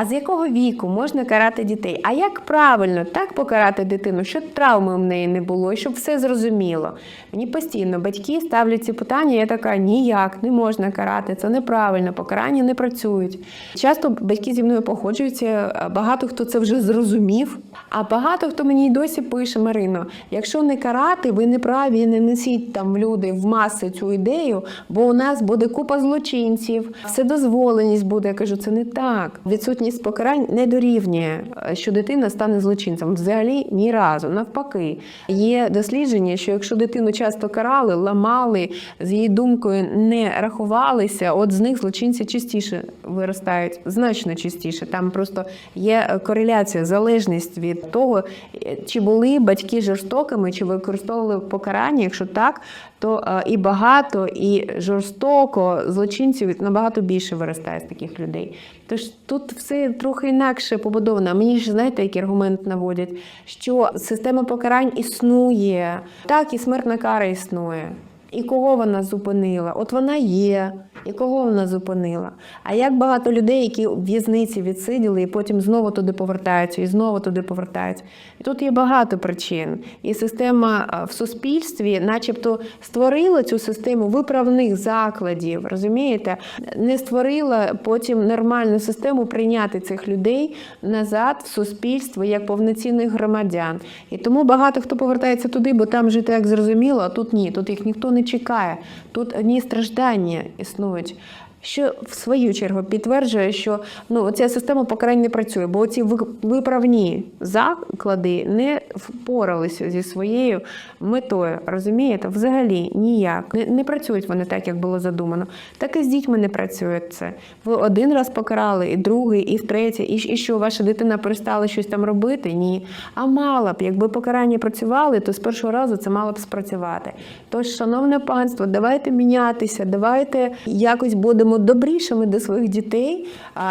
А з якого віку можна карати дітей? А як правильно так покарати дитину, щоб травми в неї не було, і щоб все зрозуміло? Мені постійно батьки ставлять ці питання. Я така ніяк не можна карати, це неправильно, покарання не працюють. Часто батьки зі мною погоджуються. Багато хто це вже зрозумів. А багато хто мені й досі пише Марино: якщо не карати, ви не праві, не несіть там люди в маси цю ідею, бо у нас буде купа злочинців, вседозволеність буде. Я кажу, це не так. Відсутність покарань не дорівнює, що дитина стане злочинцем. Взагалі ні разу. Навпаки, є дослідження, що якщо дитину часто карали, ламали, з її думкою не рахувалися, от з них злочинці частіше виростають, значно частіше. Там просто є е, кореляція, залежність від того, е, чи були батьки жорстокими, чи використовували покарання. Якщо так, то е, і багато, і жорстоко злочинців набагато більше виростає з таких людей. Тож тут все трохи інакше побудована. Мені ж знаєте, який аргумент наводять, що система покарань існує, так і смертна кара існує. І кого вона зупинила? От вона є. І кого вона зупинила? А як багато людей, які в в'язниці відсиділи і потім знову туди повертаються, і знову туди повертаються. І тут є багато причин. І система в суспільстві, начебто, створила цю систему виправних закладів, розумієте? Не створила потім нормальну систему прийняти цих людей назад в суспільство як повноцінних громадян. І тому багато хто повертається туди, бо там жити як зрозуміло, а тут ні. Тут їх ніхто не чекає. Тут одні страждання існують. Що в свою чергу підтверджує, що ну ця система покарань не працює, бо ці виправні заклади не впоралися зі своєю метою. Розумієте, взагалі ніяк не, не працюють вони так, як було задумано. Так і з дітьми не працює це. Ви один раз покарали, і другий, і втретє, і, і що ваша дитина перестала щось там робити? Ні. А мала б, якби покарання працювали, то з першого разу це мало б спрацювати. Тож, шановне панство, давайте мінятися, давайте якось будемо добрішими до своїх дітей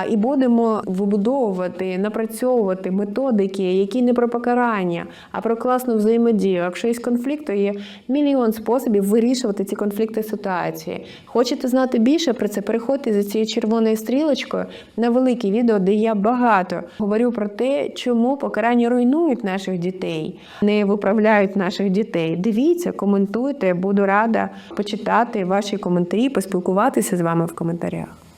і будемо вибудовувати, напрацьовувати методики, які не про покарання, а про класну взаємодію. Якщо є конфлікт, то є мільйон способів вирішувати ці конфлікти ситуації. Хочете знати більше про це? Переходьте за цією червоною стрілочкою на велике відео, де я багато говорю про те, чому покарання руйнують наших дітей, не виправляють наших дітей. Дивіться, коментуйте. Буду рада почитати ваші коментарі, поспілкуватися з вами в коментарях.